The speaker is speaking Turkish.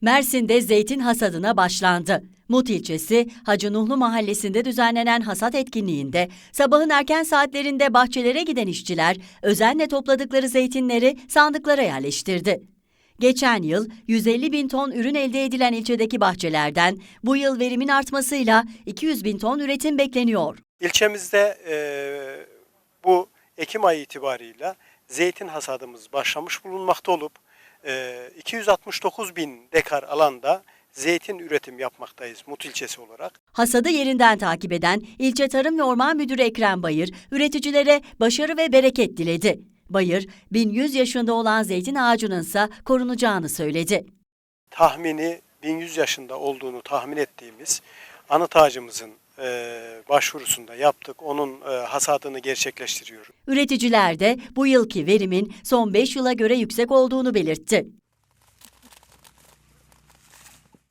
Mersin'de zeytin hasadına başlandı. Mut ilçesi Hacı Nuhlu mahallesinde düzenlenen hasat etkinliğinde sabahın erken saatlerinde bahçelere giden işçiler özenle topladıkları zeytinleri sandıklara yerleştirdi. Geçen yıl 150 bin ton ürün elde edilen ilçedeki bahçelerden bu yıl verimin artmasıyla 200 bin ton üretim bekleniyor. İlçemizde e, bu Ekim ayı itibarıyla zeytin hasadımız başlamış bulunmakta olup 269 bin dekar alanda zeytin üretim yapmaktayız Mut ilçesi olarak. Hasadı yerinden takip eden İlçe Tarım ve Orman Müdürü Ekrem Bayır, üreticilere başarı ve bereket diledi. Bayır, 1100 yaşında olan zeytin ağacının ise korunacağını söyledi. Tahmini 1100 yaşında olduğunu tahmin ettiğimiz anıt ağacımızın e, başvurusunda yaptık. Onun e, hasadını gerçekleştiriyoruz. Üreticiler de bu yılki verimin son 5 yıla göre yüksek olduğunu belirtti.